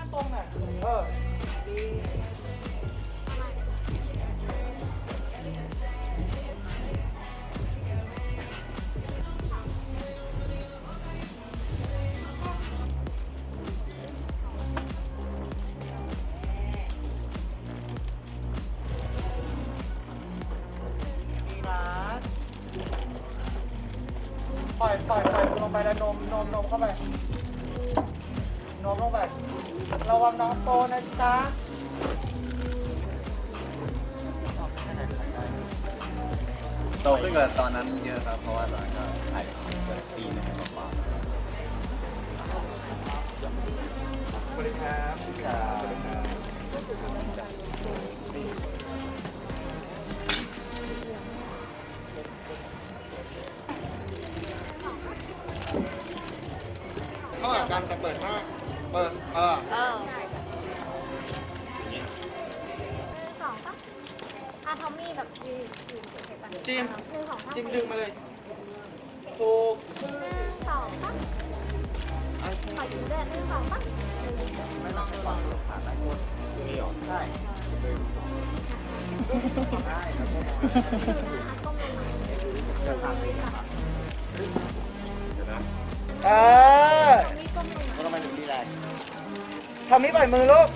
น้าตรงน่ะเออปล่อยปล่อยปล่อยลงไปแล้วนมนมนมเข้าไป นมลงไประวังน้องโตนะจ๊ะโตขึ้นกว่าตอนนั้นเยอะครับ เพราะว่าตอนนั้นก็ถ่ายเกือบปีหนึงกว่าสวัสดีครับสวัสดีครับ เข้าหากันแต่เปิดหน้าเปิดเออเออสองปะอะทอมมี่แบบยืนยืนเฉยๆปะจิมหนึ่งสองสามจิมดึงมาเลยถูกหนึ่งสองปะปล่อยอยู่ด้วยหนึ่งสองปะหนึ่งไม่ต้องฟังผ่านหลายคนนี่หรอใช่ได้แล้วก็ก้มลงมา เดินผ่านไปเออ ทำนี้ปล่อยมือลูก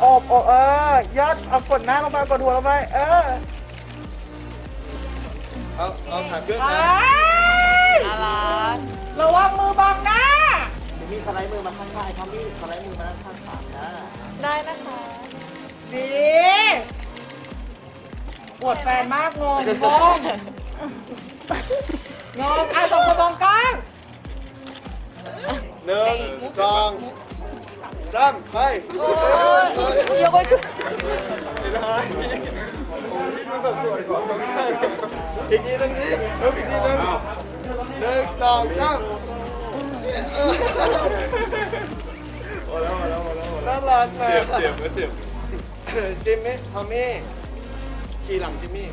โอบโอบเออยอดเอากดหน้าลงไปกดหัวลงไปเออเอาเอาขาขึ้นไอ้นะน่ารักระวังมือบังหน้ามีสไลด์มือมาข้างๆทอมมี่สไลด์มือมาข้างๆขานะได้นะคะดีปวดแฟนมากงงงงงงอะสองคนมองกลาง หนึ่งสองสามไปยกไว้ขึ้นอีกทีนึงนี่อีกทีนึงหนึ่งสองสามน่ารักนะเจ็บเจ็บเจ็บจิมมี่ทอมมี่ขี่หลังจิมมี่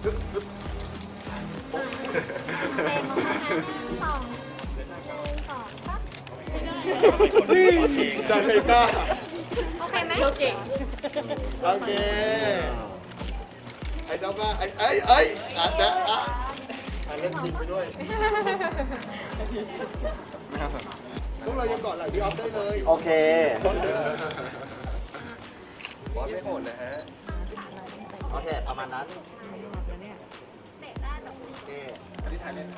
เพลง ลงมาหนึ่งสองหนึ่งสองปะจันเมกาโอเคไหมโอเคโอเค ไอ้เจ้าบ้าไอ้ไอ้ไอ้อาจจะอะอะเล่นจริงไปด้วย พวกเรายังเกาะหลังพี่ออฟได้เลยโอเคว่าไม่โหดนะฮะ โอเค ประมาณนั้นเตะได้แบบโอเคอันนี้ถ่ายเล่น